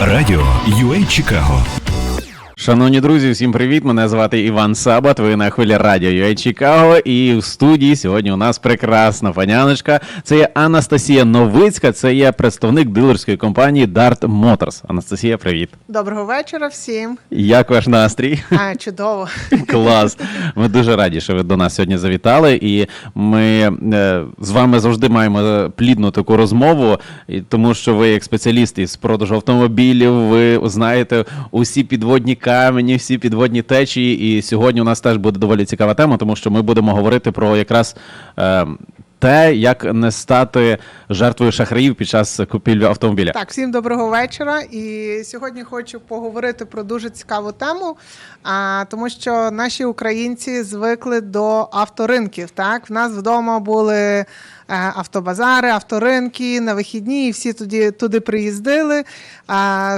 Радіо UA Чикаго. Шановні друзі, всім привіт! Мене звати Іван Сабат. Ви на хвилі радіо UA Чикаго. І в студії сьогодні у нас прекрасна паняночка. Це є Анастасія Новицька, це є представник дилерської компанії Dart Motors. Анастасія, привіт! Доброго вечора всім. Як ваш настрій? А, чудово. Клас. Ми дуже раді, що ви до нас сьогодні завітали. І ми е, з вами завжди маємо плідну таку розмову, тому що ви, як спеціаліст із продажу автомобілів, ви знаєте усі підводні камені, всі підводні течії. І сьогодні у нас теж буде доволі цікава тема, тому що ми будемо говорити про якраз. Е, те, як не стати жертвою шахраїв під час купівлі автомобіля. Так, всім доброго вечора. І сьогодні хочу поговорити про дуже цікаву тему, а, тому що наші українці звикли до авторинків. Так, в нас вдома були автобазари, авторинки на вихідні, і всі туди, туди приїздили.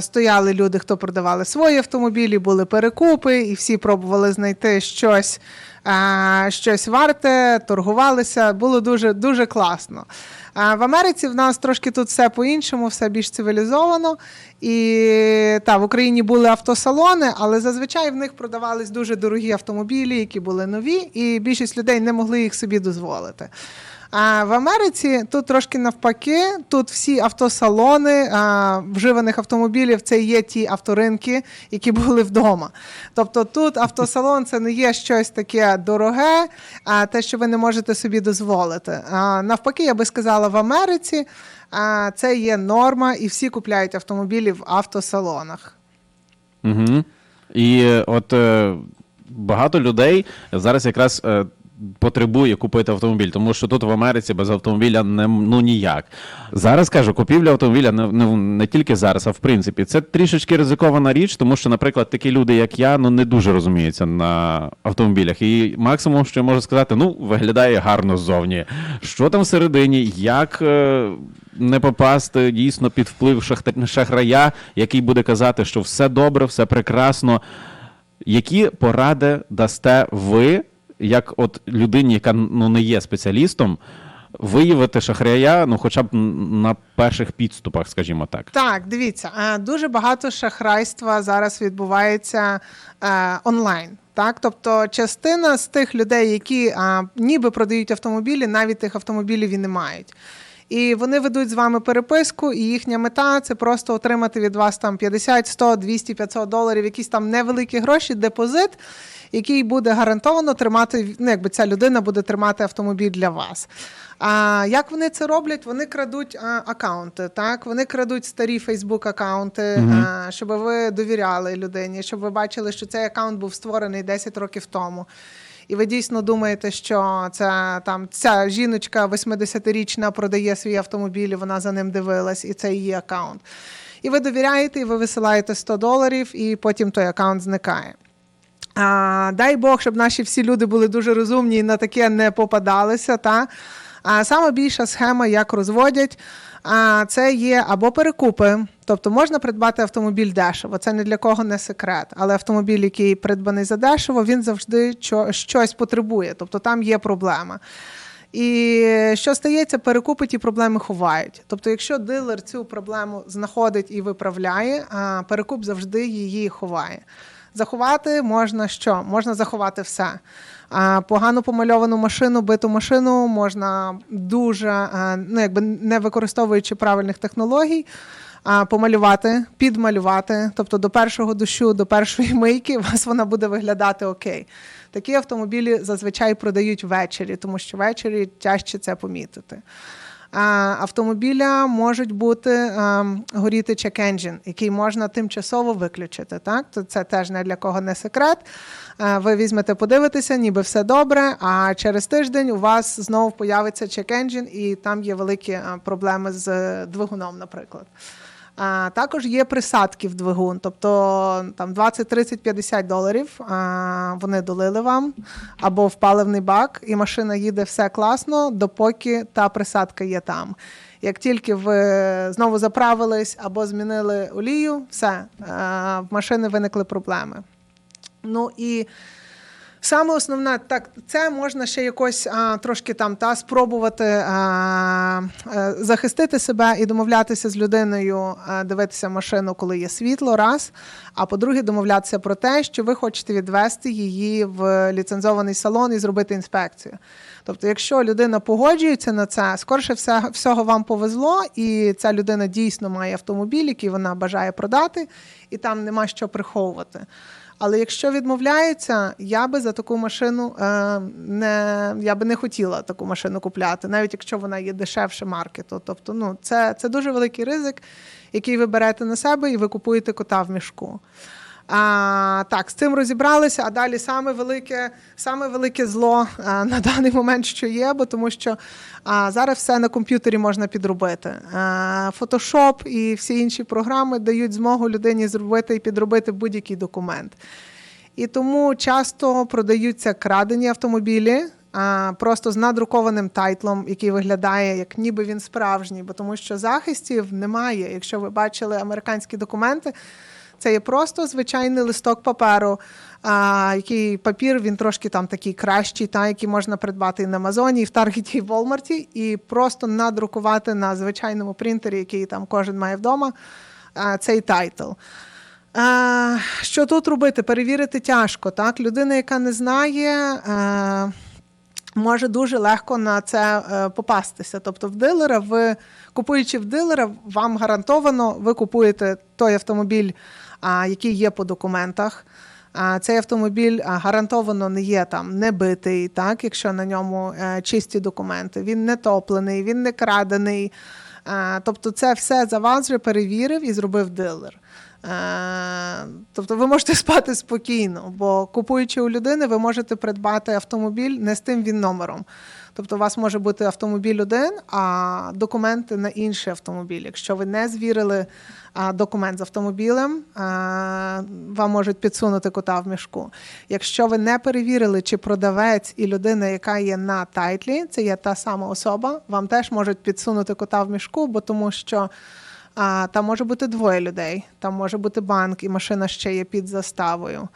Стояли люди, хто продавали свої автомобілі, були перекупи, і всі пробували знайти щось. Щось варте, торгувалися, було дуже дуже класно. В Америці в нас трошки тут все по-іншому, все більш цивілізовано. І та, в Україні були автосалони, але зазвичай в них продавались дуже дорогі автомобілі, які були нові, і більшість людей не могли їх собі дозволити. А в Америці тут трошки навпаки, тут всі автосалони а, вживаних автомобілів це є ті авторинки, які були вдома. Тобто тут автосалон це не є щось таке дороге, а те, що ви не можете собі дозволити. А, навпаки, я би сказала, в Америці а, це є норма, і всі купляють автомобілі в автосалонах. Угу. І е, от е, багато людей зараз якраз. Потребує купити автомобіль, тому що тут в Америці без автомобіля не ну ніяк. Зараз кажу, купівля автомобіля не, не, не тільки зараз, а в принципі, це трішечки ризикована річ, тому що, наприклад, такі люди, як я, ну не дуже розуміються на автомобілях. І максимум, що я можу сказати, ну виглядає гарно ззовні. Що там всередині, як е, не попасти дійсно під вплив шахта- шахрая, який буде казати, що все добре, все прекрасно. Які поради дасте ви, як от людині, яка ну не є спеціалістом, виявити шахрая, ну хоча б на перших підступах, скажімо так. Так, дивіться, е, дуже багато шахрайства зараз відбувається е, онлайн. Так, тобто частина з тих людей, які а, ніби продають автомобілі, навіть тих автомобілів і не мають. І вони ведуть з вами переписку, і їхня мета це просто отримати від вас там 50, 100, 200, 500 доларів, якісь там невеликі гроші, депозит, який буде гарантовано тримати, ну якби ця людина буде тримати автомобіль для вас. А як вони це роблять? Вони крадуть а, акаунти, так вони крадуть старі Фейсбук акаунти, а, щоб ви довіряли людині, щоб ви бачили, що цей акаунт був створений 10 років тому. І ви дійсно думаєте, що це там ця жіночка 80-річна продає свій автомобіль, і вона за ним дивилась, і це її акаунт. І ви довіряєте, і ви висилаєте 100 доларів, і потім той акаунт зникає. А, дай Бог, щоб наші всі люди були дуже розумні і на таке не попадалися. Та? А саме більша схема, як розводять, а, це є або перекупи, тобто можна придбати автомобіль дешево. Це ні для кого не секрет. Але автомобіль, який придбаний за дешево, він завжди щось потребує, тобто там є проблема. І що стається, перекупи ті проблеми ховають. Тобто, якщо дилер цю проблему знаходить і виправляє, а перекуп завжди її ховає. Заховати можна що? Можна заховати все. А погано помальовану машину, биту машину можна дуже, а, ну якби не використовуючи правильних технологій, а, помалювати, підмалювати. Тобто до першого дощу, до першої мийки у вас вона буде виглядати окей. Такі автомобілі зазвичай продають ввечері, тому що ввечері тяжче це помітити. Автомобіля можуть бути горіти чек-енджін, який можна тимчасово виключити. Так? Це теж не для кого не секрет. Ви візьмете, подивитеся, ніби все добре. А через тиждень у вас знову появиться чек-енджін і там є великі проблеми з е, двигуном, наприклад. А, також є присадки в двигун, тобто там 20, 30, 50 доларів а, вони долили вам або в паливний бак, і машина їде все класно, допоки та присадка є там. Як тільки ви знову заправились або змінили олію, все, а, в машини виникли проблеми. Ну і Саме основне, так, це можна ще якось а, трошки там та спробувати а, е, захистити себе і домовлятися з людиною, а, дивитися машину, коли є світло, раз. А по-друге, домовлятися про те, що ви хочете відвести її в ліцензований салон і зробити інспекцію. Тобто, якщо людина погоджується на це, скорше все, всього вам повезло, і ця людина дійсно має автомобіль, який вона бажає продати, і там нема що приховувати. Але якщо відмовляється, я би за таку машину е, не я би не хотіла таку машину купляти, навіть якщо вона є дешевше маркету. Тобто, ну це, це дуже великий ризик, який ви берете на себе, і ви купуєте кота в мішку. А, так, з цим розібралися. А далі саме велике, саме велике зло а, на даний момент, що є, бо тому що а, зараз все на комп'ютері можна підробити. Photoshop і всі інші програми дають змогу людині зробити і підробити будь-який документ. І тому часто продаються крадені автомобілі. Просто з надрукованим тайтлом, який виглядає як ніби він справжній, бо тому що захистів немає. Якщо ви бачили американські документи, це є просто звичайний листок паперу, а, який папір він трошки там такий кращий, та, який можна придбати і на Амазоні, і в Таргеті, і в Walmart, і просто надрукувати на звичайному принтері, який там кожен має вдома, а, цей тайтл. А, що тут робити? Перевірити тяжко. Так? Людина, яка не знає. А, Може дуже легко на це е, попастися. Тобто, в дилера, ви купуючи в дилера, вам гарантовано ви купуєте той автомобіль, який є по документах. А, цей автомобіль гарантовано не є там не битий, так, якщо на ньому е, чисті документи. Він не топлений, він не крадений. Тобто, це все за вас вже перевірив і зробив дилер. Е, Тобто ви можете спати спокійно, бо купуючи у людини, ви можете придбати автомобіль не з тим він номером. Тобто, у вас може бути автомобіль один, а документи на інший автомобіль. Якщо ви не звірили документ з автомобілем, вам можуть підсунути кота в мішку. Якщо ви не перевірили, чи продавець і людина, яка є на тайтлі, це є та сама особа, вам теж можуть підсунути кота в мішку, бо тому що. А, там може бути двоє людей, там може бути банк, і машина ще є під заставою.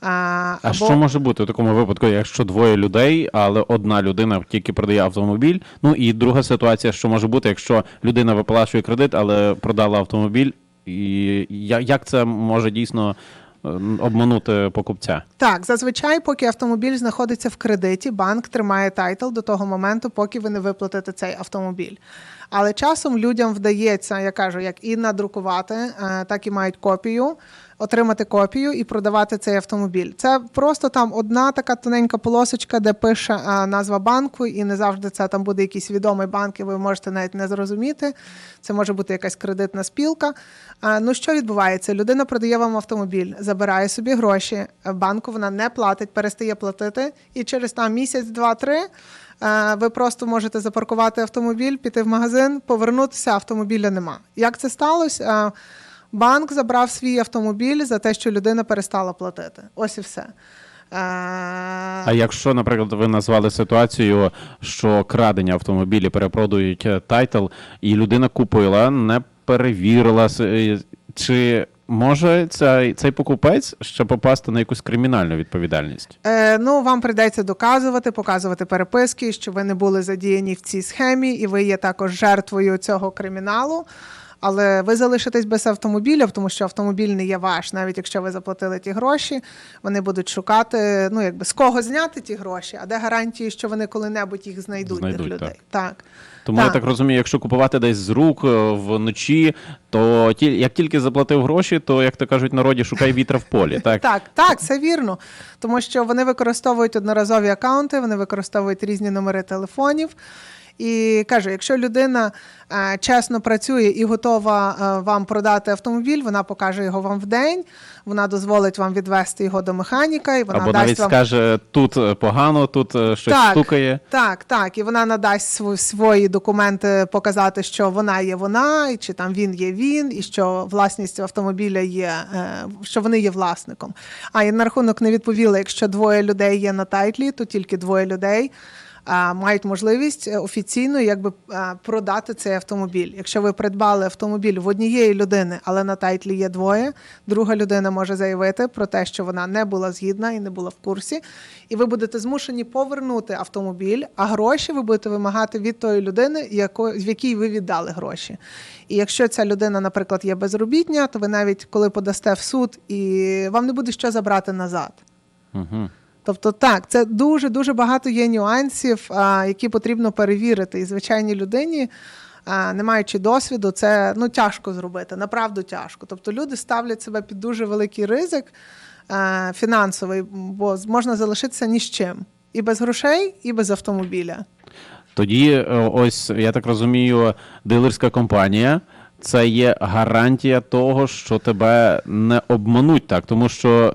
А, А або... що може бути в такому випадку, якщо двоє людей, але одна людина тільки продає автомобіль? Ну і друга ситуація, що може бути, якщо людина виплачує кредит, але продала автомобіль, і як це може дійсно обманути покупця? Так, зазвичай, поки автомобіль знаходиться в кредиті, банк тримає тайтл до того моменту, поки ви не виплатите цей автомобіль. Але часом людям вдається, я кажу, як і надрукувати, е, так і мають копію, отримати копію і продавати цей автомобіль. Це просто там одна така тоненька полосочка, де пише е, назва банку, і не завжди це там буде якийсь відомий банк, і ви можете навіть не зрозуміти. Це може бути якась кредитна спілка. Е, Ну що відбувається? Людина продає вам автомобіль, забирає собі гроші, банку вона не платить, перестає платити, і через там місяць, два-три. Ви просто можете запаркувати автомобіль, піти в магазин, повернутися, автомобіля нема. Як це сталося? Банк забрав свій автомобіль за те, що людина перестала платити. Ось і все. Е, А якщо, наприклад, ви назвали ситуацію, що крадені автомобілі перепродають е, тайтл, і людина купила, не перевірила, е, чи може цей, цей покупець ще попасти на якусь кримінальну відповідальність? Е, ну, вам прийдеться доказувати, показувати переписки, що ви не були задіяні в цій схемі, і ви є також жертвою цього криміналу. Але ви залишитесь без автомобіля, тому що автомобіль не є ваш, навіть якщо ви заплатили ті гроші, вони будуть шукати, ну якби з кого зняти ті гроші, а де гарантії, що вони коли-небудь їх знайдуть, Знайдуть, тих людей. так. Так. Тому я так розумію, якщо купувати десь з рук е, вночі, то ті, як тільки заплатив гроші, то як то кажуть в народі, шукай вітра в полі. Так, Так, так, це вірно. Тому що вони використовують одноразові акаунти, вони використовують різні номери телефонів. І кажу, якщо людина е, чесно працює і готова е, вам продати автомобіль, вона покаже його вам в день, вона дозволить вам відвести його до механіка, і вона або дасть навіть вам скаже, тут е, погано, тут щось Так. стукає. Так, так, і вона надасть св- свої документи показати, що вона є вона, і чи там він є він, і що власність автомобіля є, що вони є власником. А і на рахунок не відповіла, якщо двоє людей є на тайтлі, то тільки двоє людей. Мають можливість е, офіційно якби продати цей автомобіль. Якщо ви придбали автомобіль в однієї людини, але на тайтлі є двоє, друга людина може заявити про те, що вона не була згідна і не була в курсі, і ви будете змушені повернути автомобіль, а гроші ви будете вимагати від тої людини, яко, в якій ви віддали гроші. І якщо ця людина, наприклад, є безробітня, то ви навіть коли подасте в суд, і вам не буде що забрати назад. Угу. Тобто, так, це дуже дуже багато є нюансів, які потрібно перевірити. І звичайній людині, не маючи досвіду, це ну тяжко зробити. Направду тяжко. Тобто люди ставлять себе під дуже великий ризик фінансовий, бо можна залишитися ні з чим. І без грошей, і без автомобіля. Тоді, е, ось я так розумію, дилерська компанія це є гарантія того, що тебе не обмануть так, тому що.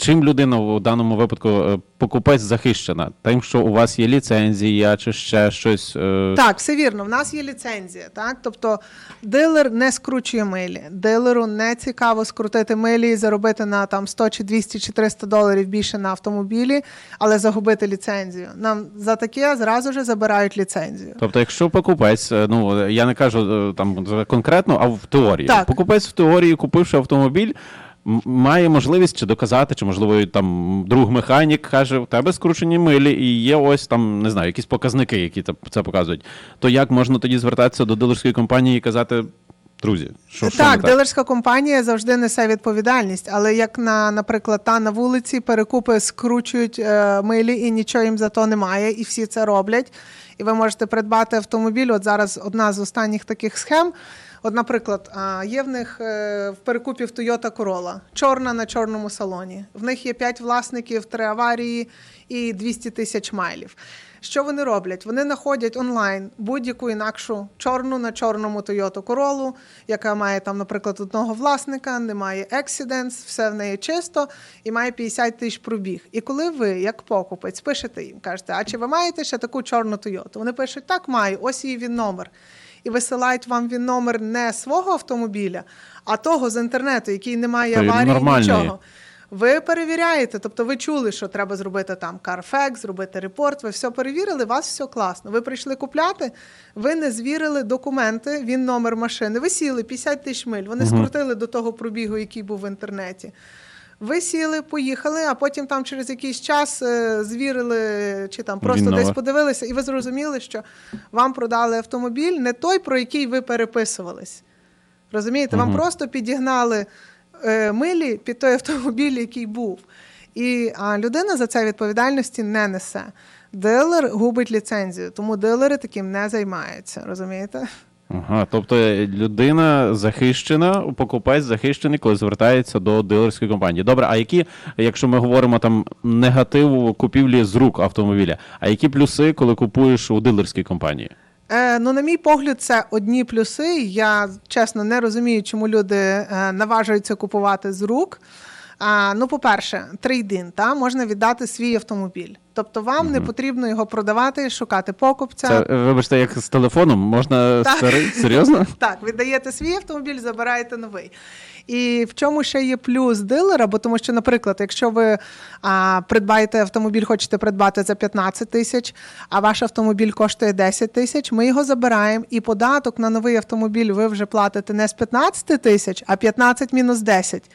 Чим людина в даному випадку е, покупець захищена? Тим, що у вас є ліцензія чи ще щось. е, Так, все вірно. В нас є ліцензія. Так, тобто дилер не скручує милі. Дилеру не цікаво скрутити милі і заробити на там 100 чи 200 чи 300 доларів більше на автомобілі, але загубити ліцензію. Нам за таке зразу ж забирають ліцензію. Тобто, якщо покупець, е, ну я не кажу там конкретно, а в теорії. Так. Покупець в теорії, купивши автомобіль, має можливість чи доказати, чи можливо там друг механік каже, в тебе скручені милі, і є ось там не знаю, якісь показники, які це- показують. То як можна тоді звертатися до дилерської компанії і казати, друзі, що, що не так, дилерська компанія завжди несе відповідальність, але як на, наприклад, та на вулиці перекупи скручують е, милі і нічого їм за то немає, і всі це роблять. І ви можете придбати автомобіль. От зараз одна з останніх таких схем. От, наприклад, є в них е, в перекупі в Toyota Corolla, чорна на чорному салоні. В них є 5 власників, 3 аварії і 200 тисяч майлів. Що вони роблять? Вони знаходять онлайн будь-яку інакшу чорну на чорному Toyota Corolla, яка має там, наприклад, одного власника, немає accidents, все в неї чисто і має 50 тисяч пробіг. І коли ви, як покупець, пишете їм, кажете, а чи ви маєте ще таку чорну Toyota? Вони пишуть, так, маю, ось її він номер. І висилають вам він номер не свого автомобіля, а того з інтернету, який не має аварії, нормальний. нічого. Ви перевіряєте, тобто ви чули, що треба зробити там Carfax, зробити репорт, ви все перевірили, у вас все класно. Ви прийшли купляти, ви не звірили документи, він номер машини. Ви сіли 50 тисяч миль, вони скрутили до того пробігу, який був в інтернеті. Ви сіли, поїхали, а потім там через якийсь час е, звірили чи там просто Він десь подивилися, і ви зрозуміли, що вам продали автомобіль не той, про який ви переписувались. Розумієте, вам просто підігнали е, милі під той автомобіль, який був. І а, людина за це відповідальності не несе. Дилер губить ліцензію, тому дилери таким не займаються. Розумієте? Ага, тобто людина захищена, покупець захищений, коли звертається до дилерської компанії. Добре, а які, якщо ми говоримо там негативу купівлі з рук автомобіля, а які плюси, коли купуєш у дилерській компанії? Е, ну, на мій погляд, це одні плюси. Я чесно не розумію, чому люди е, наважуються купувати з рук. А, ну, по-перше, трейдин, та можна віддати свій автомобіль. Тобто вам не потрібно його продавати, шукати покупця. Це, вибачте, як з телефоном, можна Так. старий? Серйозно? Так, віддаєте свій автомобіль, забираєте новий. І в чому ще є плюс дилера? Бо тому що, наприклад, якщо ви а, придбаєте автомобіль, хочете придбати за 15 тисяч, а ваш автомобіль коштує 10 тисяч, ми його забираємо, і податок на новий автомобіль ви вже платите не з 15 тисяч, а 15 мінус 10.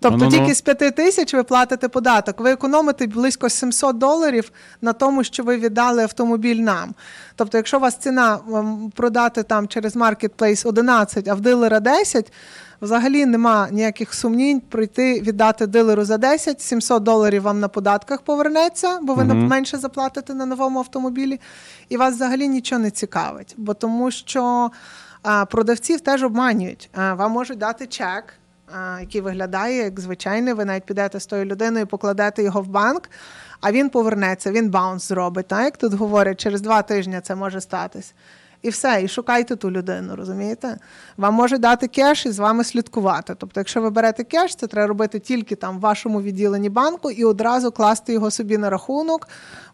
Тобто Ну-ну-ну. тільки з 5 тисяч ви платите податок. Ви економите близько 700 доларів на тому, що ви віддали автомобіль нам.Тобто, якщо у вас ціна продати там через Marketplace 11, а в дилера 10, взагалі нема ніяких сумнінь прийти віддати дилеру за 10, 700 доларів вам на податках повернеться, бо ви Мгм. менше заплатите на новому автомобілі, і вас взагалі нічого не цікавить. Бо тому що продавців теж обманюють. А, вам можуть дати чек який виглядає як звичайний. Ви навіть підете з тою людиною, покладете його в банк, а він повернеться, він баунс зробить. Так, як тут говорять, через два тижні це може статись. І все, і шукайте ту людину, розумієте? Вам може дати кеш і з вами слідкувати. Тобто, якщо ви берете кеш, це треба робити тільки там в вашому відділенні банку і одразу класти його собі на рахунок.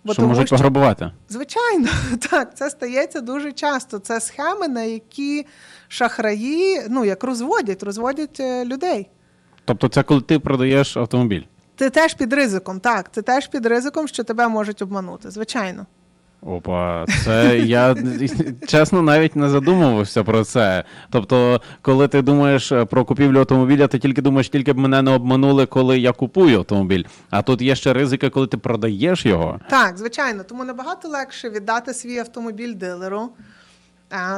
Бо що тому можуть що пограбувати? Звичайно, так, це стається дуже часто. Це схеми, на які шахраї ну як розводять, розводять е, людей. Тобто, це коли ти продаєш автомобіль. Ти теж під ризиком, так, ти теж під ризиком, що тебе можуть обманути. Звичайно. Опа, це я чесно навіть не задумувався про це. Тобто, коли ти думаєш е, про купівлю автомобіля, ти тільки думаєш, тільки б мене не обманули, коли я купую автомобіль. А тут є ще ризики, коли ти продаєш його. Так, звичайно, тому набагато легше віддати свій автомобіль дилеру,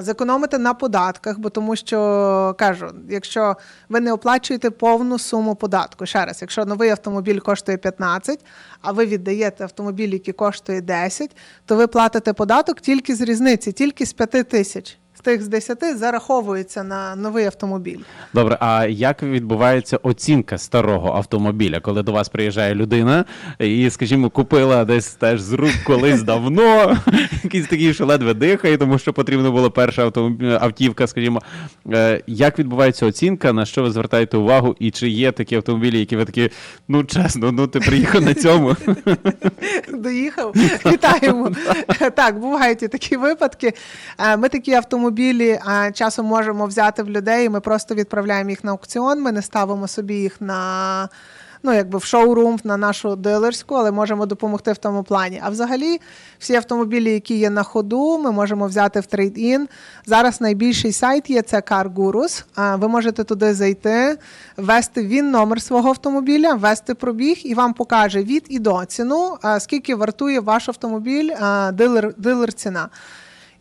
зекономити на податках, бо тому що кажу, якщо ви не оплачуєте повну суму податку, ще раз, якщо новий автомобіль коштує 15, а ви віддаєте автомобіль, який коштує 10, то ви платите податок тільки з різниці, тільки з 5 тисяч. З тих з 10 зараховується на новий автомобіль. Добре, а як відбувається оцінка старого автомобіля, коли до вас приїжджає людина і, скажімо, купила десь теж з рук колись давно, якийсь такий, що ледве дихає, тому що потрібна була перша автівка, скажімо. Е, Як відбувається оцінка, на що ви звертаєте увагу, і чи є такі автомобілі, які ви такі, ну чесно, ну ти приїхав на цьому? Доїхав. Вітаємо. Так, бувають і такі випадки. Е, Ми такі автомобілі е, часом можемо взяти в людей. Ми просто відправляємо їх на аукціон. Ми не ставимо собі їх на. Ну, якби в шоурум на нашу дилерську, але можемо допомогти в тому плані. А взагалі, всі автомобілі, які є на ходу, ми можемо взяти в трейд-ін. Зараз найбільший сайт є це CarGurus. Ви можете туди зайти, ввести він номер свого автомобіля, ввести пробіг, і вам покаже від і до ціну, скільки вартує ваш автомобіль, дилер, дилер ціна.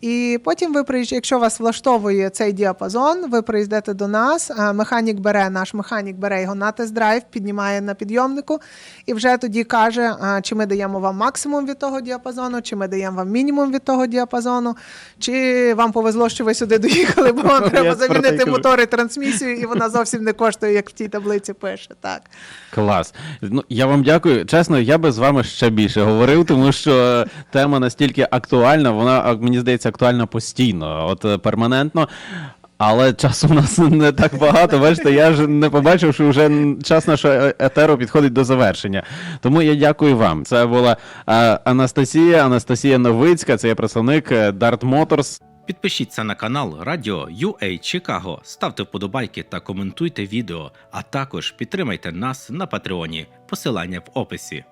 І потім ви приїжджаєте, якщо вас влаштовує цей діапазон, ви приїздите до нас. а Механік бере, наш механік бере його на тест-драйв, піднімає на підйомнику і вже тоді каже, чи ми даємо вам максимум від того діапазону, чи ми даємо вам мінімум від того діапазону, чи вам повезло, що ви сюди доїхали, бо вам треба замінити кажу. мотор трансмісію, і вона зовсім не коштує, як в тій таблиці пише. Так. Клас. Ну я вам дякую. Чесно, я би з вами ще більше говорив, тому що тема настільки актуальна, вона мені здається актуальна постійно, от е, перманентно. Але часу у нас не так багато. Бачите, я ж не побачив, що вже час нашого е- етеру підходить до завершення. Тому я дякую вам. Це була е, Анастасія, Анастасія Новицька, це є представник Dart Motors. Підпишіться на канал Радіо UA Чикаго, ставте вподобайки та коментуйте відео, а також підтримайте нас на Патреоні. Посилання в описі.